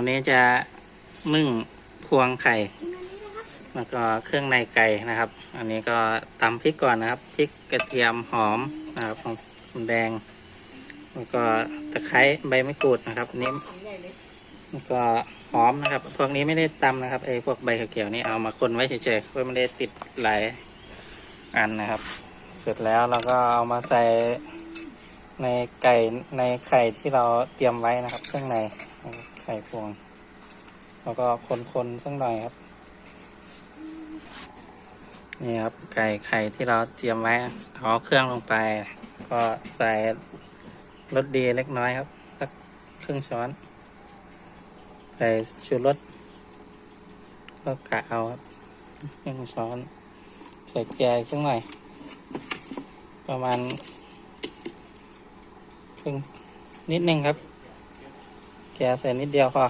วันนี้จะนึ่งพวงไข่กินอันนี้นะครับแล้วก็เครื่องในไก่นะครับ อันนี้ก็ตำพริกก่อนนะครับพริกกระเทียมหอมนะครับหอมแดง แล้วก็ตะไคร้ใบมะกรูดนะครับอันนี้แล้วก็หอมนะครับ พวกนี้ไม่ได้ตำนะครับไอ้พวกใบเขียวๆนี่เอามาคนไว้เฉยๆเพื่อไม่ได้ติดหลายอันนะครับ เสร็จแล้วเราก็เอามาใส่ในไก่ในไข่ที่เราเตรียมไว้นะครับเครื่องในไข่พวง แล้วก็คนๆสักหน่อยครับ นี่ครับไก่ไข่ที่เราเตรียมไว้เอาเครื่องลงไป ก็ใส่รสดีเล็กน้อยครับสักครึ่งช้อนใส่ชูรสก็กะเอาครับครึ่งช้อน ใส่เกลือสักหน่อย ประมาณครึ่งนิดนึงครับ เกใส่นิดเดียวพอ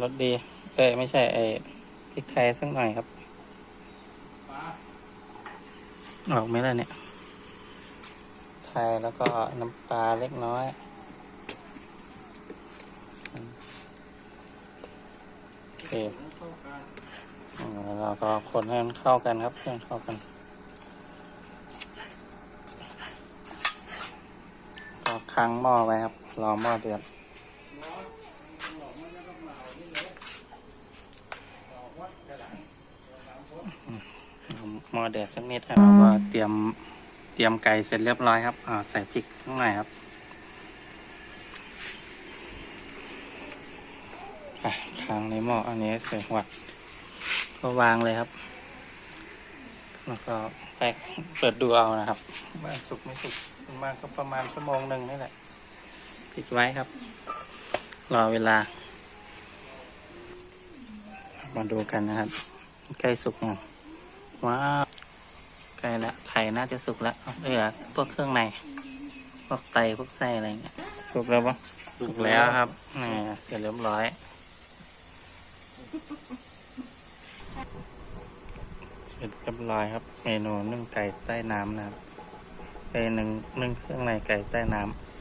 รสดีเอ้ยไม่ใช่ไอ้พริกไทยสักหน่อยครับ ออกไหมล่ะเนี่ย ไทยแล้วก็น้ำปลาเล็กน้อยโอเคเราก็คนให้มันเข้ากันครับให้มันเข้ากัน ก็ ค้างหม้อไว้ครับ รอหม้อเดือดหม้อเดือดสักนิดครับเราก็เตรียมเตรียมไก่เสร็จเรียบร้อยครับอ่าใส่พริกสักหน่อยครับอะค้างในหม้ออันนี้ใส่หัวดก็วางเลยครับ แล้วก็แป๊กเปิดดูเอานะครับว่าสุกไม่สุกประมาณก็ประมาณชั่วโมงหนึ่งนี่แหละปิดไว้ครับ รอเวลา มาดูกันนะครับ ใกล้สุกยังว้าวใกล้ละไข่น่าจะสุกแล้วเหลือพวกเครื่องในพวกไตพวกไส้อะไรเงี้ยสุกแล้วปะสุกแล้วครับนี่เสร็จเรียบร้อยเส ร็จเรียบร้อยครับ เมนูนึ่งไก่ใต้น้ำนะครับเป็นหนึ่งนึ่งเครื่องในไก่ใต้น้ำ